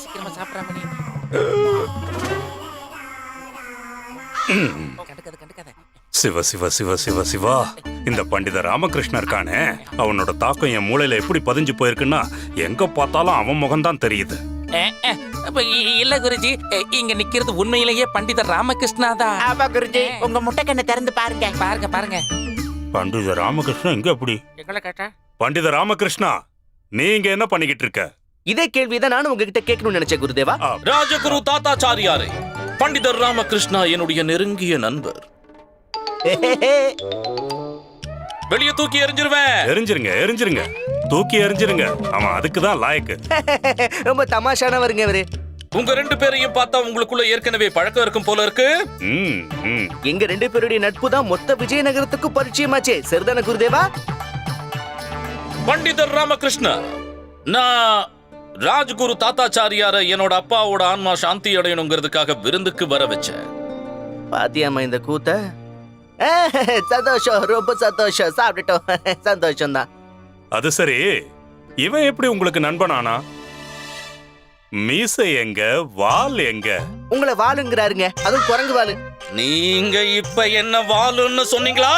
சீக்கிரமா சாப்பிட்ற மணி. சிவ சிவ சிவ சிவ சிவா இந்த பண்டித ராமகிருஷ்ணன் இருக்கானே அவனோட தாக்கம் என் மூளையில எப்படி பதிஞ்சு போயிருக்குன்னா எங்க பார்த்தாலும் அவன் முகம்தான் தெரியுது. இல்ல குருஜி இங்க நிக்கிறது உண்மையிலேயே பண்டிதர் ராமகிருஷ்ணா தான். ஆமா குருஜி உங்க முட்டை கண்ணை திறந்து பாருங்க. பாருங்க பாருங்க. பண்டித ராமகிருஷ்ணன் எங்க எப்படி? எங்களை கேட்டா? பண்டித ராமகிருஷ்ணா நீ இங்க என்ன பண்ணிக்கிட்டு இருக்க? இதே கேள்விதான் நானும் உங்ககிட்ட கேட்கணும்னு நினைச்சேன் குருதேவா. ராஜகுரு தாத்தாச்சாரியாரே பண்டிதர் ராமகிருஷ்ணா என்னுடைய நெருங்கிய நண்பர். வெளியே தூக்கி எறிஞ்சிருவேன் எரிஞ்சிருங்க எரிஞ்சிருங்க. தூக்கி எரிஞ்சிருங்க அவன் அதுக்கு தான் லாயக்கு ரொம்ப தமாஷானவருங்க இவரு. உங்க ரெண்டு பேரையும் பார்த்தா உங்களுக்குள்ள ஏற்கனவே பழக்கம் இருக்கும் போல இருக்கு. ம், ம். எங்க ரெண்டு பேருடைய நட்பு தான் மொத்த விஜயநகரத்துக்கும் பரிச்சயமாச்சே. சரிதானே குருதேவா? பண்டிதர் ராமகிருஷ்ணா நான் ராஜகுரு தாத்தாச்சாரியார என்னோட அப்பாவோட ஆன்மா சாந்தி அடையணுங்கிறதுக்காக விருந்துக்கு வர வச்சேன் பாத்தியாமா இந்த கூத்த? சந்தோஷம் ரொம்ப சந்தோஷம். சாப்பிட்டுட்டோம். சந்தோஷம் தான் அது சரி. இவன் எப்படி உங்களுக்கு நண்பனானா மீசை எங்க வால் எங்க? உங்களை வாளுங்கிறாருங்க அதுவும் குரங்கு வாளு நீங்க இப்ப என்ன வாளுன்னு சொன்னீங்களா?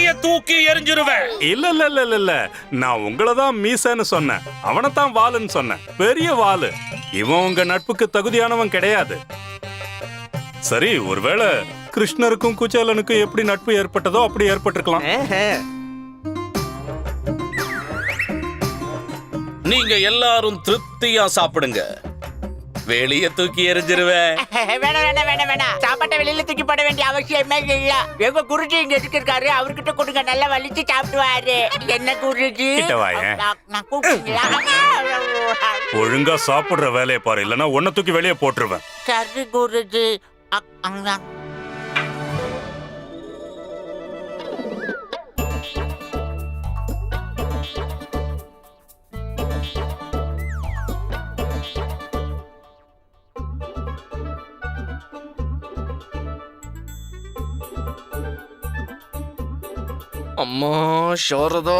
வெளியே தூக்கி எறிஞ்சிருவேன் இல்ல இல்ல இல்ல இல்ல இல்ல. நான் உங்களை தான் மீசைன்னு சொன்னேன். அவனை தான் வாளுன்னு சொன்னேன். பெரிய வாளு. இவன் உங்க நட்புக்கு தகுதியானவன் கிடையாது. சரி ஒருவேளை கிருஷ்ணருக்கும் குச்சேலனுக்கும் எப்படி நட்பு ஏற்பட்டதோ அப்படி ஏற்பட்டிருக்கலாம். நீங்க எல்லாரும் திருப்தியா சாப்பிடுங்க. வெளியே தூக்கி எறிஞ்சிருவேன் வேணாம் வேணாம் வேணாம் வேணாம். சாப்பாட்டை வெளியில தூக்கி போட வேண்டிய அவசியமே இல்ல எங்க குருஜி இங்க இருக்காரு அவர்கிட்ட கொடுங்க. நல்லா வலிச்சு சாப்பிடுவாரு. என்ன குருஜி? ஒழுங்கா சாப்பிடுற வேலையை பாரு. இல்லனா உன்னை தூக்கி வெளியே போட்டுருவேன். சரி குருஜி. அம்மா சாரதா.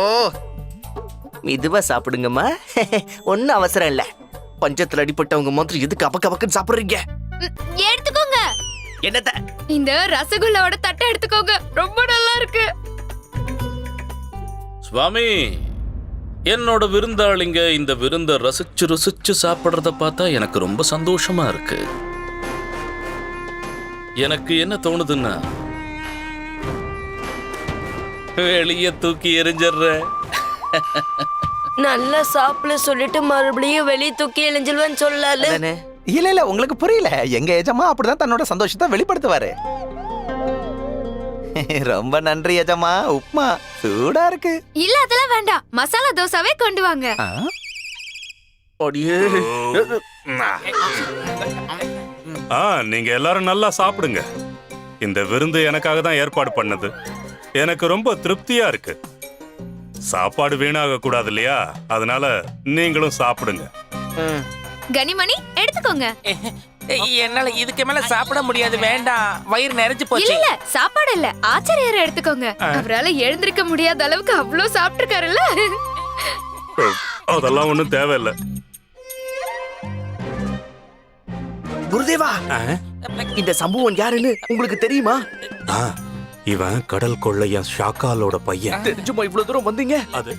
மெதுவா சாப்பிடுங்கம்மா. ஒன்னும் அவசரம் இல்ல. பஞ்சத்துல அடிப்பட்டவங்க மாதிரி எதுக்கு அபக்க அபக்குன்னு சாப்பிடுறீங்க? எடுத்துக்கோங்க. என்னத்த? இந்த ரசகுல்லாவோட தட்டை எடுத்துக்கோங்க. ரொம்ப நல்லா இருக்கு. சுவாமி என்னோட விருந்தாளிங்க இந்த விருந்த ரசிச்சு ருசிச்சு சாப்பிடுறத பார்த்தா எனக்கு ரொம்ப சந்தோஷமா இருக்கு. எனக்கு என்ன தோணுதுன்னா வெளியே தூக்கி எறிஞ்சிடுறேன் நல்லா சாப்பிட சொல்லிட்டு மறுபடியும் வெளிய தூக்கி எழிஞ்சில்வன்னு சொல்லல இல்ல இல்ல உங்களுக்கு புரியல. எங்க எஜமா அப்படிதான் தன்னோட சந்தோஷத்தை வெளிப்படுத்துவாரு. ரொம்ப நன்றி எஜமா. உப்மா சூடா இருக்கு. இல்ல அதெல்லாம் வேண்டாம். மசாலா தோசாவே கொண்டு வாங்க. ஆ? அடியே. ஆ நீங்க எல்லாரும் நல்லா சாப்பிடுங்க. இந்த விருந்து எனக்காக தான் ஏற்பாடு பண்ணது. எனக்கு ரொம்ப திருப்தியா இருக்கு. சாப்பாடு வீணாக கூடாது இல்லையா? அதனால நீங்களும் சாப்பிடுங்க. கனிமணி எடுத்துக்கோங்க. என்னால இதுக்கு மேல சாப்பிட முடியாது வேண்டாம். வயிறு நிறைஞ்சு போச்சு. இல்ல சாப்பாடு இல்ல. ஆச்சரியரை எடுத்துக்கோங்க. அவரால எழுந்திருக்க முடியாத அளவுக்கு அவ்வளோ சாப்பிட்டுருக்காருல்ல. அதெல்லாம் ஒண்ணும் தேவையில்லை. குருதேவா இந்த சம்பவம் யாருன்னு உங்களுக்கு தெரியுமா? ஆ, இவன் கடல் கொள்ளையன் ஷாக்காலோட பையன். தெரிஞ்சுமா இவ்வளவு தூரம் வந்தீங்க? அது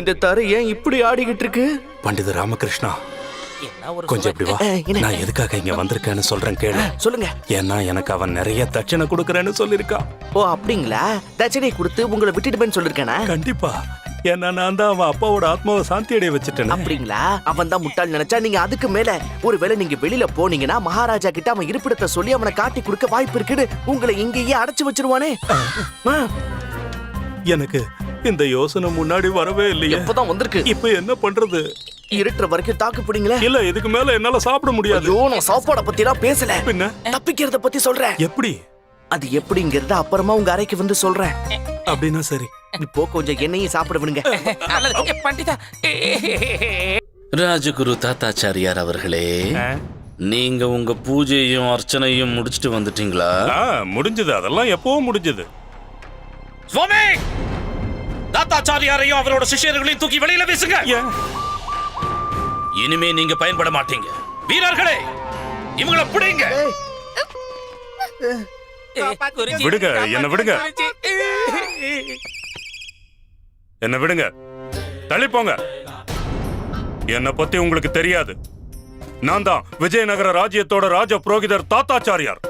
இந்த தரை ஏன் இப்படி ஆடிக்கிட்டு இருக்கு? பண்டித ராமகிருஷ்ணா என்ன ஒரு கொஞ்சம். இப்படி வா? நான் எதுக்காக இங்க வந்திருக்கேன்னு சொல்றேன் கேளு. சொல்லுங்க. ஏன்னா எனக்கு அவன் நிறைய தட்சணை கொடுக்கறேன்னு சொல்லிருக்கான் ஓ அப்படிங்களா? தட்சணை கொடுத்து உங்களை விட்டுட்டு சொல்லிருக்கானா கண்டிப்பா. ஏன்னா நான் தான் அவன் அப்பாவோட ஆத்மாவை சாந்தி அடைய வச்சுட்டேன். அப்படிங்களா? அவன் தான் முட்டாள் நினைச்சா நீங்க அதுக்கு மேல ஒருவேளை நீங்க வெளியில போனீங்கன்னா மகாராஜா கிட்ட அவன் இருப்பிடத்தை சொல்லி அவனை காட்டி கொடுக்க வாய்ப்பு இருக்குன்னு உங்களை இங்கேயே அடைச்சு வச்சிருவானே. எனக்கு இந்த யோசனை முன்னாடி வரவே இல்லையே. எப்பதான் வந்திருக்கு? இப்ப என்ன பண்றது? இருட்டுற வரைக்கும் தாக்கு பிடிங்களே. இல்ல இதுக்கு மேல என்னால சாப்பிட முடியாது. நான் சாப்பாட பத்தி எல்லாம் பேசல. பின்ன? தப்பிக்கிறத பத்தி சொல்றேன். எப்படி? அது எப்படிங்கறத அப்புறமா உங்க அறைக்கு வந்து சொல்றேன். அப்படின்னா சரி. இப்போ கொஞ்சம் எண்ணெயும் சாப்பிட விடுங்க. பண்டிதா. ராஜகுரு தாத்தாச்சாரியார் அவர்களே நீங்க உங்க பூஜையும் அர்ச்சனையும் முடிச்சிட்டு வந்துட்டீங்களா? ஆ முடிஞ்சது. அதெல்லாம் எப்பவோ முடிஞ்சது. சுவாமி! தாத்தாச்சாரியாரையும் அவரோட சிஷ்யர்களையும் தூக்கி வெளியில வீசுங்க. இனிமே நீங்க பயன்பட மாட்டீங்க. வீரர்களே இவங்கள பிடிங்க. விடுங்க, என்னை விடுங்க. என்ன விடுங்க. தள்ளி போங்க என்னை பத்தி உங்களுக்கு தெரியாது. நான் தான் விஜயநகர ராஜ்யத்தோட ராஜ புரோகிதர் தாத்தாச்சாரியார்.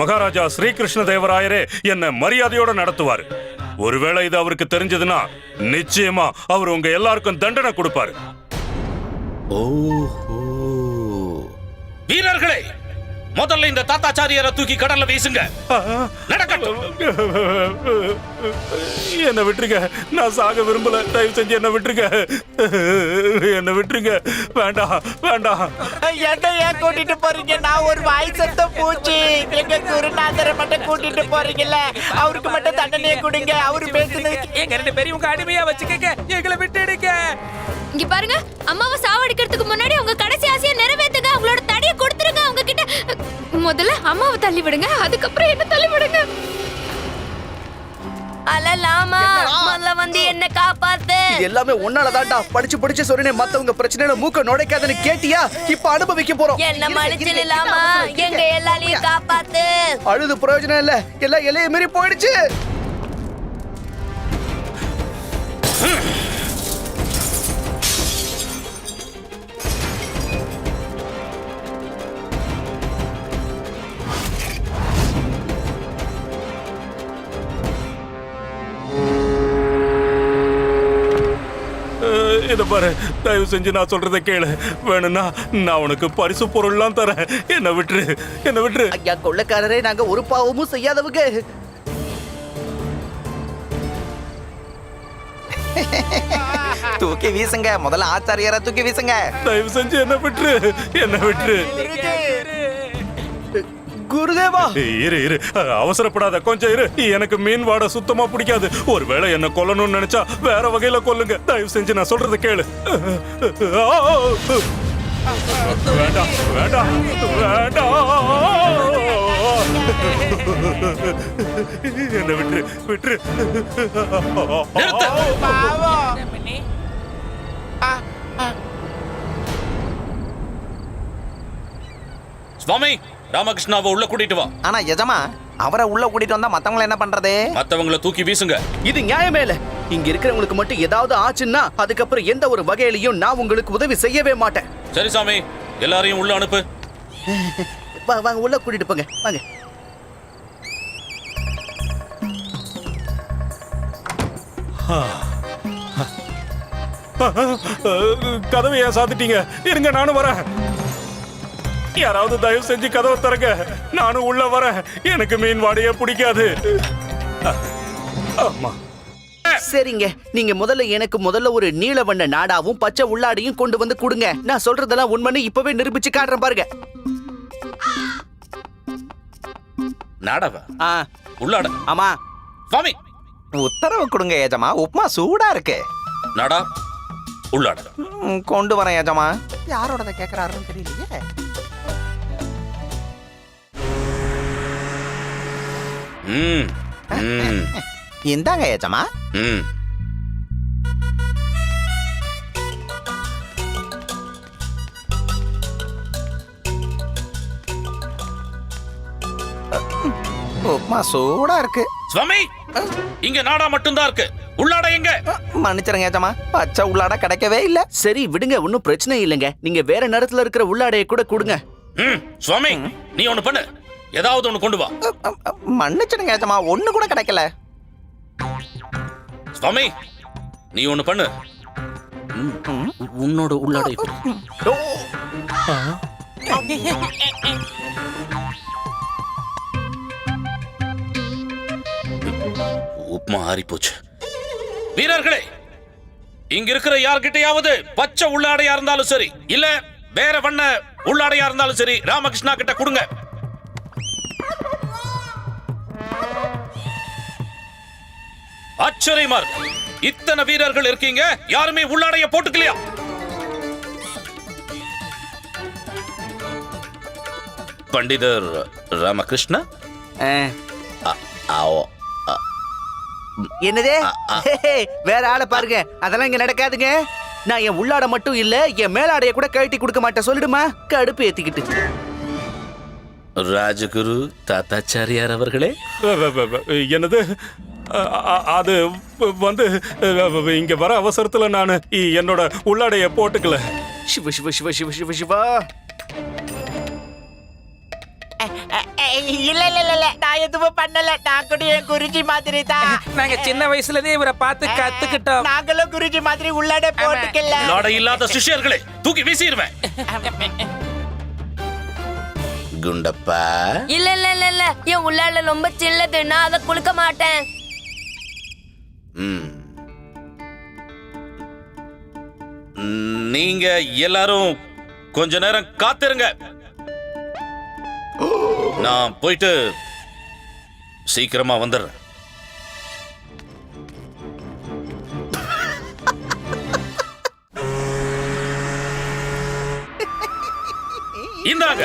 மகாராஜா ஸ்ரீகிருஷ்ண தேவராயரே என்ன மரியாதையோட நடத்துவாரு. ஒருவேளை இது அவருக்கு தெரிஞ்சதுன்னா நிச்சயமா அவர் உங்க எல்லாருக்கும் தண்டனை கொடுப்பாரு. ஓஹோ. வீரர்களே முதல்ல இந்த தாத்தாச்சாரியாரை தூக்கி கடல்ல வீசுங்க. நடக்கட்டும். என்ன விட்டுருங்க. நான் சாக விரும்பல. தயவு செஞ்சு என்ன விட்டுருங்க. என்ன விட்டுருங்க. வேண்டாம் வேண்டாம். என்ன ஏன் கூட்டிட்டு போறீங்க? நான் ஒரு வாய் சத்த பூச்சி. எங்க குருநாதரை மட்டும் கூட்டிட்டு போறீங்கல்ல? அவருக்கு மட்டும் தண்டனையை கொடுங்க. அவரு பேசுனது எங்க ரெண்டு பேரையும் உங்க அடிமையா வச்சுக்கங்க. எங்களை விட்டுடுங்க. இங்க பாருங்க அம்மாவை சாவடிக்கிறதுக்கு முன்னாடி உங்க கடைசி ஆசையை கொடுத்துருங்க அவங்க கிட்ட முதல்ல அம்மாவை தள்ளி விடுங்க அதுக்கப்புறம் என்ன தள்ளி விடுங்க. அலலாமா முதல்ல வந்து என்ன காப்பாத்து. எல்லாமே ஒன்னாலதான்டா படிச்சு படிச்சு சொல்றேன் மத்தவங்க பிரச்சனையில மூக்க நுழைக்காதன்னு கேட்டியா? இப்ப அனுபவிக்க போறோம். என்ன மன்னிச்சிடலாமா எங்க எல்லாரையும் காப்பாத்து. அழுது பிரயோஜனம் இல்ல. எல்லாம் எல்லைய மீறி போயிடுச்சு. பாரு தயவு செஞ்சு நான் சொல்றத கேளு. வேணும்னா நான் உனக்கு பரிசு பொருள்லாம் தரேன். என்ன விட்டுரு என்ன விட்டுரு. ஐயா கொள்ளக்காரரே நாங்க ஒரு பாவமும் செய்யாதவங்க. தூக்கி வீசுங்க. முதல்ல ஆச்சாரியரை தூக்கி வீசுங்க. தயவு செஞ்சு என்ன விட்டுரு என்ன விட்டுரு. குருதேவா! இரு இரு. அவசரப்படாத. கொஞ்சம் இரு. எனக்கு மீன் வாடை சுத்தமா பிடிக்காது. ஒருவேளை என்ன கொல்லணும்னு நினைச்சா வேற வகையில கொல்லுங்க. தயவு செஞ்சு நான் சொல்றத கேளு. வேண்டாம் வேண்டாம் வேண்டாம். என்ன விட்டுரு விட்டுரு. நிறுத்து. பாவம். சுவாமி ராமகிருஷ்ணாவை உள்ள கூட்டிட்டு வா. ஆனா எஜமா அவரை உள்ள கூட்டிட்டு வந்தா மத்தவங்கள என்ன பண்றது? மத்தவங்கள தூக்கி வீசுங்க. இது நியாயமே இல்ல. இங்க இருக்கிறவங்களுக்கு மட்டும் ஏதாவது ஆச்சுன்னா அதுக்கப்புறம் எந்த ஒரு வகையிலையும் நான் உங்களுக்கு உதவி செய்யவே மாட்டேன். சரி சாமி. எல்லாரையும் உள்ள அனுப்பு. வாங்க உள்ள கூட்டிட்டு போங்க. வாங்க. கதவை ஏன் சாத்திட்டீங்க? இருங்க நானும் வரேன். யாராவது தயவு செஞ்சு கதவை திறங்க. நானும் உள்ள வரேன். எனக்கு மீன் வாடையே பிடிக்காது. ஆமா சரிங்க. நீங்க முதல்ல எனக்கு முதல்ல ஒரு நீல வண்ண நாடாவும் பச்சை உள்ளாடையும் கொண்டு வந்து கொடுங்க. நான் சொல்றதெல்லாம் உண்மைன்னு இப்பவே நிரூபிச்சு காட்டுறேன் பாருங்க. நாடவ? ஆ. உள்ளாட. ஆமா. சுவாமி. உத்தரவு கொடுங்க ஏஜமா உப்புமா சூடா இருக்கு. நாடா. உள்ளாட. கொண்டு வரேன் ஏஜமா யாரோடத கேக்குறாருன்னு தெரியலையே. இந்தாங்க ஏஜமா ம். உப்புமா சூடா இருக்கு. சுவாமி இங்க நாடா மட்டும்தான் இருக்கு. உள்ளாட எங்க? மன்னிச்சிருங்க ஏஜமா பச்சை உள்ளாட கிடைக்கவே இல்ல. சரி விடுங்க ஒன்றும் பிரச்சனை இல்லைங்க. நீங்க வேற நேரத்துல இருக்கிற உள்ளாடையை கூட கொடுங்க. ம் சுவாமி நீ ஒண்ணு பண்ணு. ஏதாவது ஒண்ணு கொண்டு வா. மன்னிச்சிடுங்க ஏஜமா ஒண்ணு கூட கிடைக்கல. சுவாமி நீ ஒண்ணு பண்ணு. உன்னோட உள்ளாடை. உப்மா ஆறி போச்சு வீரர்களே இங்க இருக்கிற யார்கிட்டயாவது பச்சை உள்ளாடையா இருந்தாலும் சரி இல்ல வேற வண்ண உள்ளாடையா இருந்தாலும் சரி ராமகிருஷ்ணா கிட்ட கொடுங்க. ஆச்சரியமா இருக்கு இத்தனை வீரர்கள் இருக்கீங்க யாருமே உள்ளாடைய போட்டுக்கலையா? பண்டிதர் ராமகிருஷ்ணா? என்னதே? வேற ஆளை பாருங்க. அதெல்லாம் இங்க நடக்காதுங்க. நான் என் உள்ளாடை மட்டும் இல்ல என் மேலாடைய கூட கழட்டி கொடுக்க மாட்டேன். சொல்லிடுமா? கடுப்பு ஏத்திக்கிட்டு. ராஜகுரு தாத்தாச்சாரியார் அவர்களே? என்னது? அது வந்து இங்க வர அவசரத்துல நான் என்னோட உள்ளாடைய போட்டுக்கல. சிவ சிவ சிவ சிவ சிவ சிவா. இல்ல இல்ல இல்ல, நான் எதுவும் பண்ணல. நான் கூட என் குருஜி மாதிரி தான். நாங்க சின்ன வயசுல இருந்தே இவரை பார்த்து கத்துக்கிட்டோம். நாங்களும் குருஜி மாதிரி உள்ளாட போட்டுக்கல. நாடை இல்லாத சிஷ்யர்களே தூக்கி வீசிடுவேன் குண்டப்பா. இல்ல இல்ல இல்ல இல்ல. என் உள்ளால ரொம்ப சில்லது நான் அதை குளுக்க மாட்டேன். நீங்க எல்லாரும் கொஞ்ச நேரம் காத்திருங்க. நான் போயிட்டு சீக்கிரமா வந்துடுறேன். இந்தாங்க.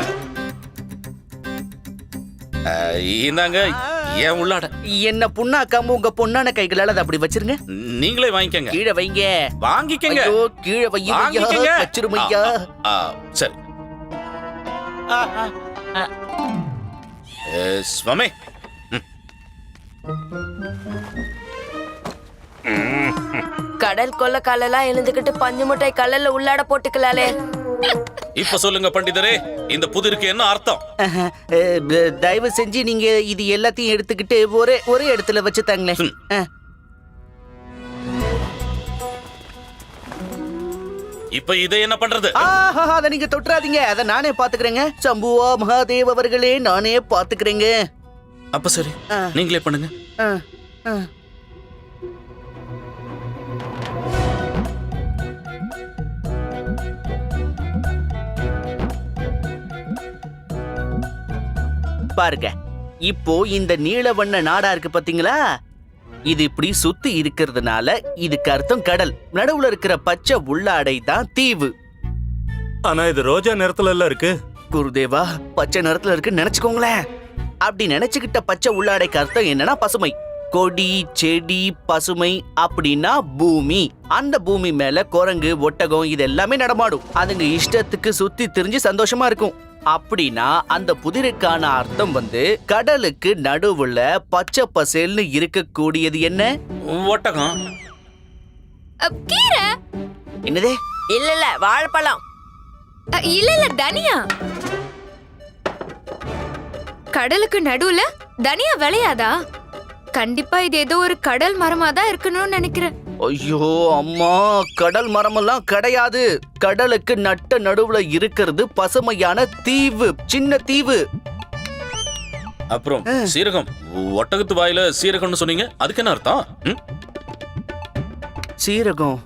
இந்தாங்க. ஏன் உள்ளாட? என்ன புண்ணாக்காம உங்க பொண்ணான கைகளால அதை அப்படி வச்சிருங்க. நீங்களே வாங்கிக்கங்க. கீழே வைங்க. வாங்கிக்கங்க. ஐயோ கீழே வைங்க வாங்கிக்கங்க. வச்சிருமையா ஆ, சரி. ஏ, ஸ்வாமி கடல் கொள்ள காலெல்லாம் எழுந்துக்கிட்டு பஞ்சு முட்டாய் கல்லல்ல உள்ளாட போட்டுக்கலாலே இப்ப சொல்லுங்க பண்டிதரே இந்த புதிருக்கு என்ன அர்த்தம்? தயவு செஞ்சு நீங்க இது எல்லாத்தையும் எடுத்துக்கிட்டு ஒரே ஒரே இடத்துல வச்சு தாங்களேன். இப்ப இதை என்ன பண்றது? ஆஹா அதை நீங்க தொட்டுறாதீங்க. அதை நானே பாத்துக்கிறேங்க. சம்புவா மகாதேவ் அவர்களே நானே பாத்துக்கிறேங்க. அப்ப சரி. நீங்களே பண்ணுங்க. பாருங்க. இப்போ இந்த நீல வண்ண நாடா இருக்கு பாத்தீங்களா? இது இப்படி சுத்தி இருக்கிறதுனால இதுக்கு அர்த்தம் கடல். நடுவுல இருக்கிற பச்சை உள்ளாடை தான் தீவு. ஆனா இது ரோஜா நிறத்துல எல்லாம் இருக்கு. குருதேவா பச்சை நிறத்துல இருக்குன்னு நினைச்சுக்கோங்களேன். அப்படி நினைச்சுக்கிட்ட பச்சை உள்ளாடைக்கு அர்த்தம் என்னன்னா பசுமை. கொடி செடி பசுமை அப்படின்னா பூமி. அந்த பூமி மேல குரங்கு ஒட்டகம் இது எல்லாமே நடமாடும். அதுங்க இஷ்டத்துக்கு சுத்தி திரிஞ்சு சந்தோஷமா இருக்கும். அப்படின்னா அந்த புதிருக்கான அர்த்தம் வந்து கடலுக்கு நடுவுல பச்சை பசேல்னு இருக்கக்கூடியது என்ன? ஒட்டகம். கீரை. என்னதே? இல்ல இல்ல வாழைப்பழம். இல்ல இல்ல தனியா. கடலுக்கு நடுவுல தனியா விளையாதா? கண்டிப்பா இது ஏதோ ஒரு கடல் மரமா தான் இருக்கணும்னு நினைக்கிறேன். ஐயோ அம்மா கடல் மரமெல்லாம் கிடையாது. கடலுக்கு நட்ட நடுவுல இருக்கிறது பசுமையான தீவு சின்ன தீவு. அப்புறம் சீரகம். ஒட்டகத்து வாயில சீரகம்னு சொன்னீங்க அதுக்கு என்ன அர்த்தம்? சீரகம்?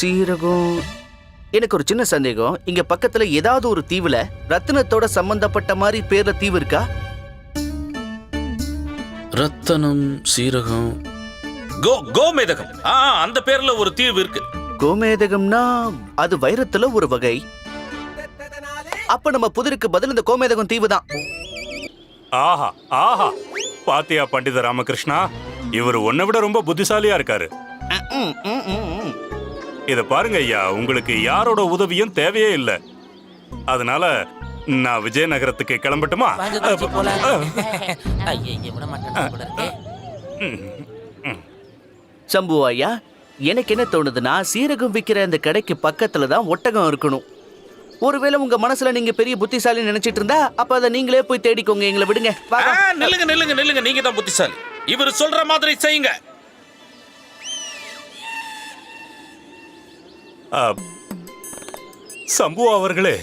சீரகம். எனக்கு ஒரு சின்ன சந்தேகம். இங்க பக்கத்துல ஏதாவது ஒரு தீவுல ரத்தினத்தோட சம்பந்தப்பட்ட மாதிரி பேர்ல தீவு இருக்கா? ரத்தனம் சீரகம். கோ கோமேதகம். ஆ அந்த பேர்ல ஒரு தீர்வு இருக்கு. கோமேதகம்னா அது வைரத்துல ஒரு வகை. அப்ப நம்ம புதிருக்கு பதில் இந்த கோமேதகம் தீவு தான் ஆஹா ஆஹா. பாத்தியா பண்டித ராமகிருஷ்ணா? இவர் உன்னை விட ரொம்ப புத்திசாலியா இருக்காரு. இத பாருங்க ஐயா உங்களுக்கு யாரோட உதவியும் தேவையே இல்ல. அதனால நான் விஜயநகரத்துக்கு கிளம்பட்டுமா? சம்பு ஐயா எனக்கு என்ன தோணுதுன்னா சீரகம் விக்கிற அந்த கடைக்கு பக்கத்துல தான் ஒட்டகம் இருக்கணும். ஒருவேளை உங்க மனசுல நீங்க பெரிய புத்திசாலி நினைச்சிட்டு இருந்தா அப்ப அதை நீங்களே போய் தேடிக்கோங்க எங்களை விடுங்க. நில்லுங்க நில்லுங்க நில்லுங்க. நீங்க தான் புத்திசாலி. இவர் சொல்ற மாதிரி செய்யுங்க. ஆ, சம்பு அவர்களே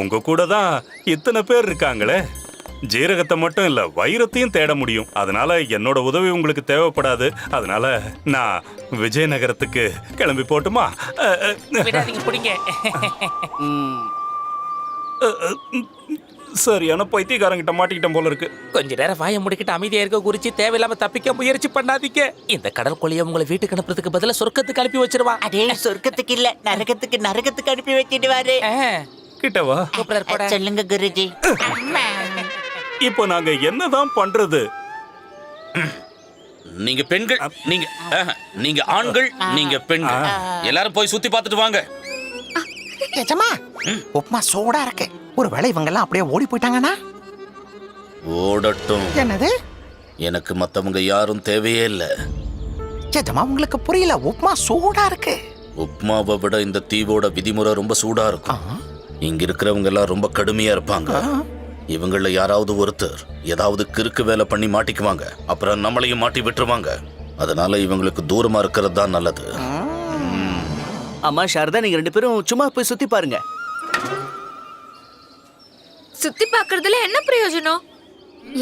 உங்க கூட தான் இத்தனை பேர் இருக்காங்களே. ஜீரகத்தை மட்டும் இல்ல வைரத்தையும் தேட முடியும். அதனால என்னோட உதவி உங்களுக்கு தேவைப்படாது. அதனால நான் விஜயநகரத்துக்கு கிளம்பி போட்டுமா. சரியான பைத்தியக்காரங்கிட்ட மாட்டிக்கிட்டேன் போல இருக்கு. கொஞ்ச நேரம் வாயை முடிக்கிட்டு அமைதியா இருக்க குறிச்சு தேவையில்லாம தப்பிக்க முயற்சி பண்ணாதீங்க. இந்த கடல் கொள்ளைய உங்களை வீட்டுக்கு அனுப்புறதுக்கு பதிலா சொர்க்கத்துக்கு அனுப்பி வச்சிருவான். அதே சொர்க்கத்துக்கு இல்ல நரகத்துக்கு நரகத்துக்கு அனுப்பி வச்சிடுவாரு கிட்டவா கூப்பிடுறாரு போடா. சொல்லுங்க குருஜி. இப்போ நாங்க என்னதான் பண்றது? நீங்க பெண்கள் நீங்க ஆஹா, நீங்க ஆண்கள் நீங்க பெண்கள். எல்லாரும் போய் சுத்தி பார்த்துட்டு வாங்க. ஏஜமா உப்புமா சூடா இருக்கு. ஒருவேளை இவங்க எல்லாம் அப்படியே ஓடி போயிட்டாங்கன்னா? ஓடட்டும். என்னது? எனக்கு மத்தவங்க யாரும் தேவையே இல்ல. ஏஜமா உங்களுக்கு புரியல. உப்புமா சூடா இருக்கு. உப்மாவை விட இந்த தீவோட விதிமுறை ரொம்ப சூடா இருக்கும். இங்க இருக்கிறவங்க எல்லாம் ரொம்ப கடுமையா இருப்பாங்க. இவங்கள யாராவது ஒருத்தர் ஏதாவது கிறுக்கு வேலை பண்ணி மாட்டிக்குவாங்க. அப்புறம் நம்மளையும் மாட்டி விட்டுருவாங்க. அதனால இவங்களுக்கு தூரமா இருக்கிறது தான் நல்லது. அம்மா சாரதா நீங்க ரெண்டு பேரும் சும்மா போய் சுத்தி பாருங்க. சுத்தி பாக்குறதுல என்ன பிரயோஜனம்?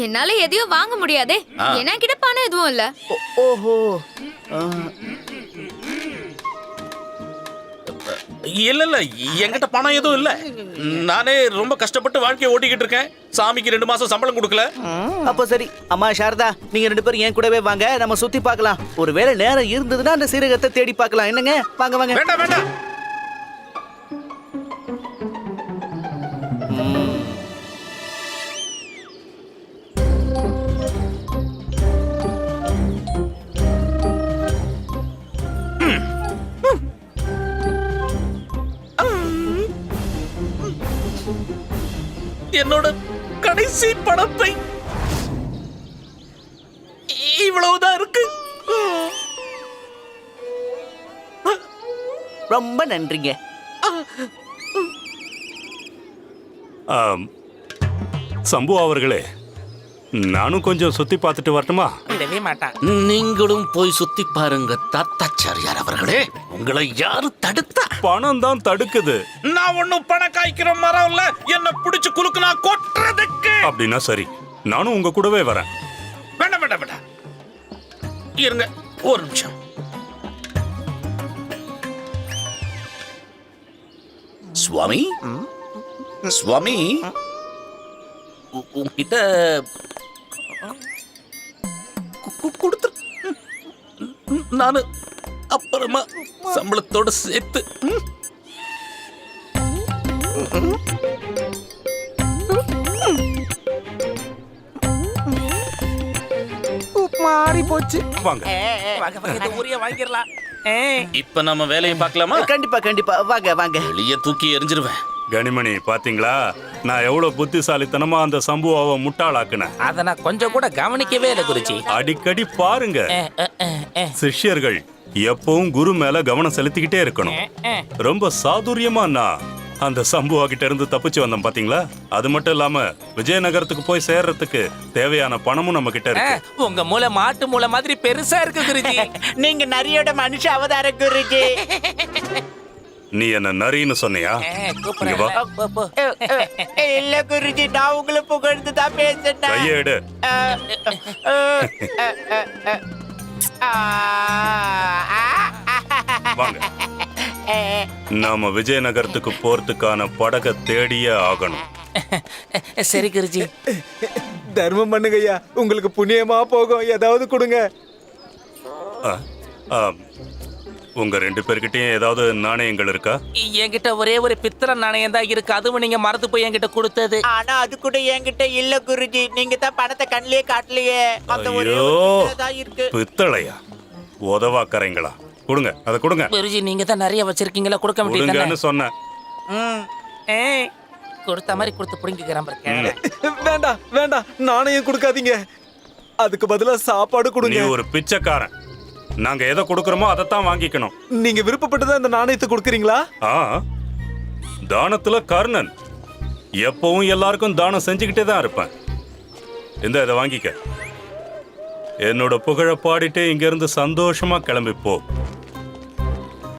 என்னால எதையும் வாங்க முடியாதே. என்கிட்ட பணம் எதுவும் இல்ல. ஓஹோ. இல்ல இல்ல என்கிட்ட பணம் எதுவும் இல்ல. நானே ரொம்ப கஷ்டப்பட்டு வாழ்க்கையை ஓட்டிக்கிட்டு இருக்கேன். சாமிக்கு ரெண்டு மாசம் சம்பளம் கொடுக்கல. அப்போ சரி. அம்மா சாரதா நீங்க ரெண்டு பேரும் என் கூடவே வாங்க? நம்ம சுத்தி பார்க்கலாம். ஒருவேளை நேரம் இருந்ததுன்னா அந்த சீரகத்தை தேடி பார்க்கலாம். என்னங்க? வாங்க வாங்க. வேண்டாம் வேண்டாம். என்னோட கடைசி பணத்தை. இவ்வளவுதான் இருக்கு. ரொம்ப நன்றிங்க. சம்பு அவர்களே நானும் கொஞ்சம் சுத்தி பார்த்துட்டு வரட்டுமா? விடவே மாட்டான். நீங்களும் போய் சுத்தி பாருங்க தாத்தாச்சாரியார் அவர்களே. உங்களை யாரு தடுத்தா? பணம் தான் தடுக்குது. நான் ஒண்ணும் பணம் காய்க்கிற மரம் இல்ல. என்ன பிடிச்சு குலுக்குனா கொட்டுறதுக்கு. அப்படின்னா சரி. நானும் உங்க கூடவே வரேன். வேண்டாம் வேண்டாம் வேண்டாம் இருங்க ஒரு நிமிஷம். சுவாமி? சுவாமி? உ- உன்கிட்ட கு- கு- கொடுத்து நானு அப்புறமா சம்பளத்தோட சேர்த்து. மாறி போச்சு. வாங்க. ஊரையே வாங்கிடலாம். ஏ, இப்ப நம்ம வேலையை பார்க்கலாமா? கண்டிப்பா கண்டிப்பா. வாங்க வாங்க. வெளியே தூக்கி எரிஞ்சிருவேன் கனிமணி பாத்தீங்களா? நான் எவ்வளவு புத்திசாலித்தனமா அந்த சம்புவாவை முட்டாளாக்குனேன். அத நான் கொஞ்சம் கூட கவனிக்கவே இல்லை குருஜி. அடிக்கடி பாருங்க. சிஷ்யர்கள் எப்பவும் குரு மேல கவனம் செலுத்திக்கிட்டே இருக்கணும். ரொம்ப சாதுரியமா நான் அந்த சம்புவா கிட்ட இருந்து தப்பிச்சு வந்தேன் பாத்தீங்களா? அது மட்டும் இல்லாம விஜயநகரத்துக்கு போய் சேர்றதுக்கு தேவையான பணமும் நம்ம கிட்ட இருக்கு. உங்க மூளை மாட்டு மூளை மாதிரி பெருசா இருக்கு குருஜி. நீங்க நரியோட மனுஷ அவதார குருஜி. நீ என்ன நரின்னு சொன்னியா? இங்க. வா. இல்ல குருஜி நான் உங்களை புகழ்ந்து தான் பேசுனேன் கையை எடு வாங்க. நாம விஜயநகரத்துக்கு போறதுக்கான படகை தேடியே ஆகணும். சரி குருஜி. தர்மம் பண்ணுங்கய்யா. உங்களுக்கு புண்ணியமா போகும். ஏதாவது கொடுங்க. ஆ, ஆ, உங்க ரெண்டு பேர்கிட்டயும் ஏதாவது நாணயங்கள் இருக்கா? என்கிட்ட ஒரே ஒரு பித்தளை நாணயம் தான் இருக்கு. அதுவும் நீங்க மறந்து போய் என்கிட்ட கொடுத்தது. ஆனா அது கூட என்கிட்ட இல்ல குருஜி. நீங்க தான் பணத்தை கண்ணிலே காட்டலையே. அந்த ஒரே ஒரு பித்தளை தான் இருக்கு. பித்தளையா? உதவாக்கரைங்களா? கொடுங்க அதை கொடுங்க. குருஜி நீங்க தான் நிறைய வச்சிருக்கீங்களா? கொடுக்க கொடுங்கன்னு முடியாது சொன்னேன். ம். கொடுத்த மாதிரி கொடுத்து புடிங்கிக்கிறான் பாருங்க வேண்டாம் வேண்டாம். நாணயம் கொடுக்காதீங்க. அதுக்கு பதிலா சாப்பாடு நீ கொடுங்க ஒரு பிச்சைக்காரன். நாங்க எதை கொடுக்கறோமோ அதைத்தான் வாங்கிக்கணும். நீங்க விருப்பப்பட்டுதான் இந்த நாணயத்தை கொடுக்குறீங்களா? ஆ தானத்துல கர்ணன். எப்பவும் எல்லாருக்கும் தானம் செஞ்சுக்கிட்டே தான் இருப்பேன். இந்த இதை வாங்கிக்க. என்னோட புகழ பாடிட்டு இங்க இருந்து சந்தோஷமா கிளம்பி போ